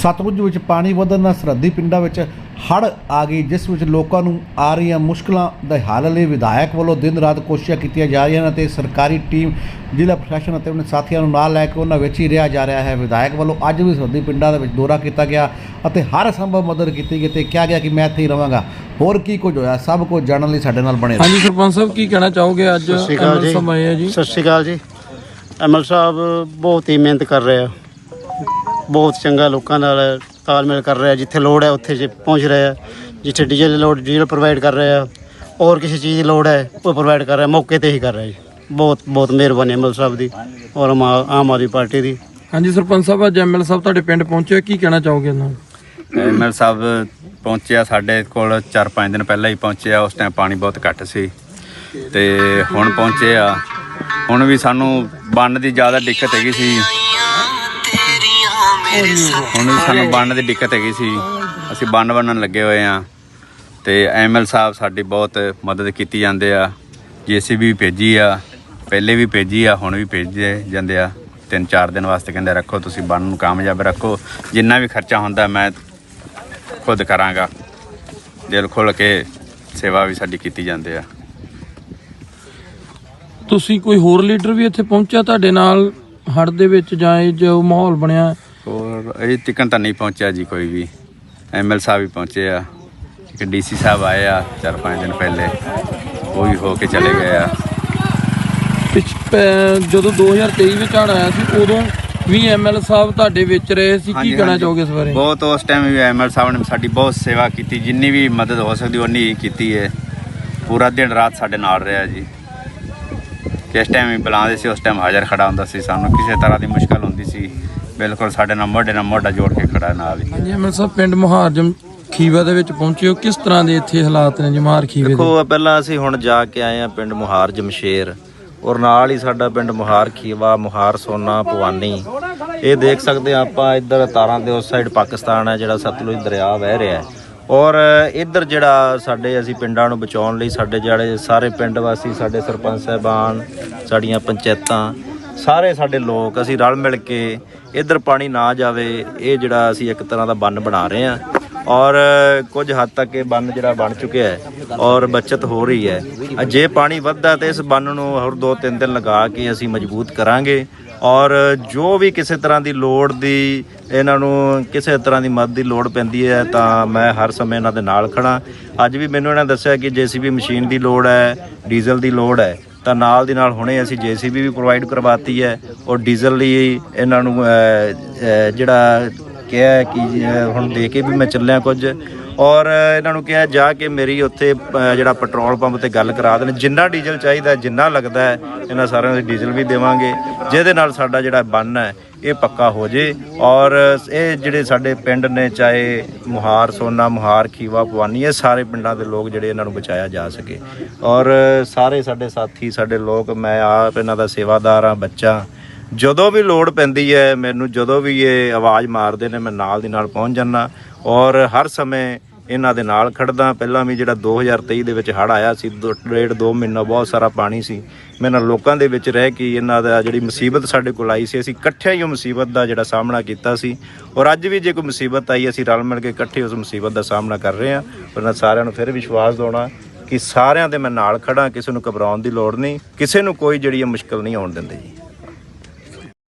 ਸਤਲੁਜ ਵਿੱਚ ਪਾਣੀ ਵਧਣ ਨਾਲ ਸਰਹੱਦੀ ਪਿੰਡਾਂ ਵਿੱਚ ਹੜ੍ਹ ਆ ਗਈ ਜਿਸ ਵਿੱਚ ਲੋਕਾਂ ਨੂੰ ਆ ਰਹੀਆਂ ਮੁਸ਼ਕਲਾਂ ਦੇ ਹੱਲ ਲਈ ਵਿਧਾਇਕ ਵੱਲੋਂ ਦਿਨ ਰਾਤ ਕੋਸ਼ਿਸ਼ਾਂ ਕੀਤੀਆਂ ਜਾ ਰਹੀਆਂ ਹਨ ਅਤੇ ਸਰਕਾਰੀ ਟੀਮ ਜ਼ਿਲ੍ਹਾ ਪ੍ਰਸ਼ਾਸਨ ਅਤੇ ਉਹਨਾਂ ਸਾਥੀਆਂ ਨੂੰ ਨਾਲ ਲੈ ਕੇ ਉਹਨਾਂ ਵਿੱਚ ਹੀ ਰਿਹਾ ਜਾ ਰਿਹਾ ਹੈ। ਵਿਧਾਇਕ ਵੱਲੋਂ ਅੱਜ ਵੀ ਸਰਹੱਦੀ ਪਿੰਡਾਂ ਦੇ ਵਿੱਚ ਦੌਰਾ ਕੀਤਾ ਗਿਆ ਅਤੇ ਹਰ ਸੰਭਵ ਮਦਦ ਕੀਤੀ ਗਈ ਤੇ ਕਿਹਾ ਗਿਆ ਕਿ ਮੈਂ ਇੱਥੇ ਹੀ ਰਵਾਂਗਾ। ਹੋਰ ਕੀ ਕੁਝ ਹੋਇਆ? ਸਭ ਕੁਝ ਜਾਣਨ ਲਈ ਸਾਡੇ ਨਾਲ ਬਣੇ ਰਹੋ। ਹਾਂਜੀ ਸਰਪੰਚ ਸਾਹਿਬ ਕੀ ਕਹਿਣਾ ਚਾਹੋਗੇ? ਅੱਜ ਸਤਿ ਸ਼੍ਰੀ ਅਕਾਲ ਜੀ। ਜੀ। ਸਤਿ ਸ਼੍ਰੀ ਅਕਾਲ ਜੀ। ਐਮਐਲ ਸਾਹਿਬ ਬਹੁਤ ਹੀ ਮਿਹਨਤ ਕਰ ਰਹੇ ਆ। ਬਹੁਤ ਚੰਗਾ ਲੋਕਾਂ ਨਾਲ ਤਾਲਮੇਲ ਕਰ ਰਿਹਾ ਜਿੱਥੇ ਲੋੜ ਹੈ ਉੱਥੇ ਜੇ ਪਹੁੰਚ ਰਿਹਾ ਜਿੱਥੇ ਡੀਜ਼ਲ ਦੀ ਲੋੜ ਡੀਜ਼ਲ ਪ੍ਰੋਵਾਈਡ ਕਰ ਰਿਹਾ ਔਰ ਕਿਸੇ ਚੀਜ਼ ਦੀ ਲੋੜ ਹੈ ਉਹ ਪ੍ਰੋਵਾਈਡ ਕਰ ਰਿਹਾ ਮੌਕੇ ਤੇ ਹੀ ਕਰ ਰਿਹਾ ਜੀ। ਬਹੁਤ ਬਹੁਤ ਮਿਹਰਬਾਨੀ ਐਮਐਲ ਸਾਹਿਬ ਦੀ ਔਰ ਆਮ ਆਮ ਆਦਮੀ ਪਾਰਟੀ ਦੀ। ਹਾਂਜੀ ਸਰਪੰਚ ਸਾਹਿਬ ਅੱਜ ਐਮਐਲ ਸਾਹਿਬ ਤੁਹਾਡੇ ਪਿੰਡ ਪਹੁੰਚੇ ਕੀ ਕਹਿਣਾ ਚਾਹੋਗੇ ਇਹਨਾਂ ਨੂੰ? ਐਮਐਲ ਸਾਹਿਬ ਪਹੁੰਚਿਆ ਸਾਡੇ ਕੋਲ 4-5 ਦਿਨ ਪਹਿਲਾਂ ਹੀ ਪਹੁੰਚਿਆ ਉਸ ਟਾਈਮ ਪਾਣੀ ਬਹੁਤ ਘੱਟ ਸੀ। ਤੇ ਹੁਣ ਪਹੁੰਚੇ ਆ। ਹੁਣ ਵੀ ਸਾਨੂੰ ਬੰਨ ਦੀ ਜ਼ਿਆਦਾ ਦਿੱਕਤ ਹੈਗੀ ਸੀ। ਹੁਣ ਵੀ ਸਾਨੂੰ ਬੰਨ ਦੀ ਦਿੱਕਤ ਹੈਗੀ ਸੀ। ਅਸੀਂ ਬੰਨ ਬੰਨਣ ਲੱਗੇ ਹੋਏ ਆ ਤੇ ਐਮਐਲ ਸਾਹਿਬ ਸਾਡੀ ਬਹੁਤ ਮਦਦ ਕੀਤੀ ਜਾਂਦੇ ਆ। ਜੀਸੀਬੀ ਭੇਜੀ ਆ, ਪਹਿਲੇ ਵੀ ਭੇਜੀ ਆ, ਹੁਣ ਵੀ ਭੇਜੇ ਜਾਂਦੇ ਆ। ਤਿੰਨ ਚਾਰ ਦਿਨ ਵਾਸਤੇ ਕਹਿੰਦੇ ਰੱਖੋ, ਤੁਸੀਂ ਬੰਨ ਨੂੰ ਕਾਮਯਾਬ ਰੱਖੋ। ਜਿੰਨਾ ਵੀ ਖਰਚਾ ਹੁੰਦਾ, ਮੈਂ ਖੁਦ ਕਰਾਂਗਾ। ਦਿਲ ਖੁੱਲ ਕੇ ਸੇਵਾ ਵੀ ਸਾਡੀ ਕੀਤੀ ਜਾਂਦੇ ਆ। ਤੁਸੀਂ ਕੋਈ ਹੋਰ ਲੀਡਰ ਵੀ ਇੱਥੇ ਪਹੁੰਚਿਆ ਤੁਹਾਡੇ ਨਾਲ ਹੜ ਦੇ ਵਿੱਚ ਜਾਂ ਇਹ ਜੋ ਮਾਹੌਲ ਬਣਿਆ? ਹੋਰ ਇਹ ਤਿਕਣ ਤਾਂ ਨਹੀਂ ਪਹੁੰਚਿਆ ਜੀ ਕੋਈ ਵੀ। ਐਮਐਲ ਸਾਹਿਬ ਵੀ ਪਹੁੰਚੇ ਆ। ਇੱਕ ਡੀਸੀ ਸਾਹਿਬ ਆਏ ਆ ਚਾਰ ਪੰਜ ਦਿਨ ਪਹਿਲੇ। ਉਹ ਵੀ ਹੋ ਕੇ ਚਲੇ ਗਏ ਆ। ਪਿਛ ਪ- ਜਦੋਂ 2023 ਵਿੱਚ ਹੜ ਆਇਆ ਸੀ ਉਦੋਂ ਵੀ ਐਮਐਲ ਸਾਹਿਬ ਤੁਹਾਡੇ ਵਿੱਚ ਰਹੇ ਸੀ। ਕੀ ਹਾਂਜੀ, ਕਹਿਣਾ ਹਾਂਜੀ। ਚਾਹੋਗੇ ਇਸ ਬਾਰੇ? ਬਹੁਤ ਉਸ ਟਾਈਮ ਵੀ ਐਮਐਲ ਸਾਹਿਬ ਨੇ ਸਾਡੀ ਬਹੁਤ ਸੇਵਾ ਕੀਤੀ। ਜਿੰਨੀ ਵੀ ਮਦਦ ਹੋ ਸਕਦੀ ਉਨੀ ਕੀਤੀ ਹੈ ਪੂਰਾ ਦਿਨ ਰਾਤ ਸਾਡੇ ਨਾਲ ਰਿਹਾ ਜੀ। ਕਿਸ ਟਾਈਮ ਵੀ ਬੁਲਾਉਂਦੇ ਸੀ ਉਸ ਟਾਈਮ ਹਾਜ਼ਰ ਖੜਾ ਹੁੰਦਾ ਸੀ ਸਾਨੂੰ। ਕਿਸੇ ਤਰ੍ਹਾਂ ਦੀ ਮੁਸ਼ਕਲ ਹੁੰਦੀ ਸੀ। ਬਿਲਕੁਲ ਸਾਡੇ ਨਾਲ ਮੋਢੇ ਨਾਲ ਮੋਢਾ ਜੋੜ ਕੇ ਖੜਾ ਨਾਲ ਹੀ ਹਾਂਜੀ ਐਮਐਲ ਸਾਹਿਬ ਪਿੰਡ ਮੁਹਾਰਜਮ ਖੀਵਾ ਦੇ ਵਿੱਚ ਪਹੁੰਚੇ ਹੋ। ਕਿਸ ਤਰ੍ਹਾਂ ਦੇ ਇੱਥੇ ਹਾਲਾਤ ਨੇ ਜੀ ਮੁਹਾਰ ਖੀਵੇ ਦੇ? ਦੇਖੋ ਪਹਿਲਾਂ ਅਸੀਂ ਹੁਣ ਜਾ ਕੇ ਆਏ ਆ ਪਿੰਡ ਮੁਹਾਰ ਜਮਸ਼ੇਰ। ਔਰ ਨਾਲ ਹੀ ਸਾਡਾ ਪਿੰਡ ਮੁਹਾਰ ਖੀਵਾ ਮੁਹਾਰ ਸੋਨਾ ਭਵਾਨੀ। ਇਹ ਦੇਖ ਸਕਦੇ ਆ ਆਪਾਂ ਇੱਧਰ ਤਾਰਾਂ ਦੇ ਉਸ ਸਾਈਡ ਪਾਕਿਸਤਾਨ ਹੈ ਜਿਹੜਾ ਸਤਲੁਜ ਦਰਿਆ ਵਹਿ ਰਿਹਾ ਹੈ। ਔਰ ਇੱਧਰ ਜਿਹੜਾ ਸਾਡੇ ਅਸੀਂ ਪਿੰਡਾਂ ਨੂੰ ਬਚਾਉਣ ਲਈ ਸਾਡੇ ਜਿਹੜੇ ਸਾਰੇ ਪਿੰਡ ਵਾਸੀ ਸਾਡੇ ਸਰਪੰਚ ਸਾਹਿਬਾਨ ਸਾਡੀਆਂ ਪੰਚਾਇਤਾਂ ਸਾਰੇ ਸਾਡੇ ਲੋਕ, ਅਸੀਂ ਰਲ ਮਿਲ ਕੇ ਇੱਧਰ ਪਾਣੀ ਨਾ ਜਾਵੇ, ਇਹ ਜਿਹੜਾ ਅਸੀਂ ਇੱਕ ਤਰ੍ਹਾਂ ਦਾ ਬੰਨ ਬਣਾ ਰਹੇ ਹਾਂ। ਔਰ ਕੁਝ ਹੱਦ ਤੱਕ ਇਹ ਬੰਨ ਜਿਹੜਾ ਬਣ ਚੁੱਕਿਆ ਹੈ ਔਰ ਬਚਤ ਹੋ ਰਹੀ ਹੈ। ਜੇ ਪਾਣੀ ਵੱਧਦਾ ਤੇ ਇਸ ਬੰਨ ਨੂੰ ਹੋਰ 2-3 ਦਿਨ ਲਗਾ ਕੇ ਅਸੀਂ ਮਜ਼ਬੂਤ ਕਰਾਂਗੇ। ਔਰ ਜੋ ਵੀ ਕਿਸੇ ਤਰ੍ਹਾਂ ਦੀ ਲੋੜ ਦੀ, ਇਹਨਾਂ ਨੂੰ ਕਿਸੇ ਤਰ੍ਹਾਂ ਦੀ ਮਦਦ ਦੀ ਲੋੜ ਪੈਂਦੀ ਹੈ, ਤਾਂ ਮੈਂ ਹਰ ਸਮੇਂ ਇਹਨਾਂ ਦੇ ਨਾਲ ਖੜਾ ਅੱਜ ਵੀ ਮੈਨੂੰ ਇਹਨਾਂ ਦੱਸਿਆ ਕਿ ਜੀਸੀਬੀ ਮਸ਼ੀਨ ਦੀ ਲੋੜ ਹੈ, ਡੀਜ਼ਲ ਦੀ ਲੋੜ ਹੈ। ਤਾਂ ਨਾਲ ਦੀ ਨਾਲ ਹੁਣੇ ਅਸੀਂ ਜੀਸੀਬੀ ਵੀ ਪ੍ਰੋਵਾਈਡ ਕਰਵਾਤੀ ਹੈ ਔਰ ਡੀਜ਼ਲ ਲਈ ਇਹਨਾਂ ਨੂੰ ਜਿਹੜਾ ਕਿਹਾ ਕਿ ਹੁਣ ਦੇ ਕੇ ਵੀ ਮੈਂ ਚੱਲਿਆ ਕੁਝ। ਔਰ ਇਹਨਾਂ ਨੂੰ ਕਿਹਾ ਜਾ ਕੇ ਮੇਰੀ ਉੱਥੇ ਜਿਹੜਾ ਪੈਟਰੋਲ ਪੰਪ ਤੇ ਗੱਲ ਕਰਾ ਦੇਣ। ਜਿੰਨਾ ਡੀਜ਼ਲ ਚਾਹੀਦਾ, ਜਿੰਨਾ ਲੱਗਦਾ ਹੈ, ਇਹਨਾਂ ਸਾਰਿਆਂ ਨੂੰ ਡੀਜ਼ਲ ਵੀ ਦੇਵਾਂਗੇ। ਜਿਹਦੇ ਨਾਲ ਸਾਡਾ ਜਿਹੜਾ ਬੰਨ ਹੈ, ਇਹ ਪੱਕਾ ਹੋ ਜੇ। ਔਰ ਇਹ ਜਿਹੜੇ ਸਾਡੇ ਪਿੰਡ ਨੇ, ਚਾਹੇ ਮੁਹਾਰ ਸੋਨਾ, ਮੁਹਾਰ ਖੀਵਾ, ਭਵਾਨੀ, ਇਹ ਸਾਰੇ ਪਿੰਡਾਂ ਦੇ ਲੋਕ ਜਿਹੜੇ ਇਹਨਾਂ ਨੂੰ ਬਚਾਇਆ ਜਾ ਸਕੇ। ਔਰ ਸਾਰੇ ਸਾਡੇ ਸਾਥੀ, ਸਾਡੇ ਲੋਕ, ਮੈਂ ਆਪ ਇਹਨਾਂ ਦਾ ਸੇਵਾਦਾਰ ਆ ਬੱਚਾ। ਜਦੋਂ ਵੀ ਲੋੜ ਪੈਂਦੀ ਹੈ, ਮੈਨੂੰ ਜਦੋਂ ਵੀ ਇਹ ਆਵਾਜ਼ ਮਾਰਦੇ ਨੇ, ਮੈਂ ਨਾਲ ਦੀ ਨਾਲ ਪਹੁੰਚ ਜਾਂਦਾ। ਔਰ ਹਰ ਸਮੇਂ ਇਹਨਾਂ ਦੇ ਨਾਲ ਖੜਦਾ। ਪਹਿਲਾਂ ਵੀ ਜਿਹੜਾ 2023 ਦੇ ਵਿੱਚ ਹੜ ਆਇਆ ਸੀ, ਦੋ- ਡੇਢ ਦੋ ਮਹੀਨਾ ਬਹੁਤ ਸਾਰਾ ਪਾਣੀ ਸੀ। ਮੈਂ ਨਾਲ ਲੋਕਾਂ ਦੇ ਵਿੱਚ ਰਹਿ ਕੇ ਇਹਨਾਂ ਦਾ ਜਿਹੜੀ ਮੁਸੀਬਤ ਸਾਡੇ ਕੋਲ ਆਈ ਸੀ, ਅਸੀਂ ਇਕੱਠਿਆਂ ਹੀ ਉਹ ਮੁਸੀਬਤ ਦਾ ਜਿਹੜਾ ਸਾਹਮਣਾ ਕੀਤਾ ਸੀ। ਔਰ ਅੱਜ ਵੀ ਜੇ ਕੋਈ ਮੁਸੀਬਤ ਆਈ, ਅਸੀਂ ਰਲ ਮਿਲ ਕੇ ਇਕੱਠੇ ਉਸ ਮੁਸੀਬਤ ਦਾ ਸਾਹਮਣਾ ਕਰ ਰਹੇ ਹਾਂ। ਔਰ ਮੈਂ ਸਾਰਿਆਂ ਨੂੰ ਫਿਰ ਵਿਸ਼ਵਾਸ ਦਿਵਾਉਣਾ ਕਿ ਸਾਰਿਆਂ ਦੇ ਮੈਂ ਨਾਲ ਖੜਾ ਕਿਸੇ ਨੂੰ ਘਬਰਾਉਣ ਦੀ ਲੋੜ ਨਹੀਂ, ਕਿਸੇ ਨੂੰ ਕੋਈ ਜਿਹੜੀ ਇਹ ਮੁਸ਼ਕਲ ਨਹੀਂ ਆਉਣ ਦਿੰਦੇ ਜੀ।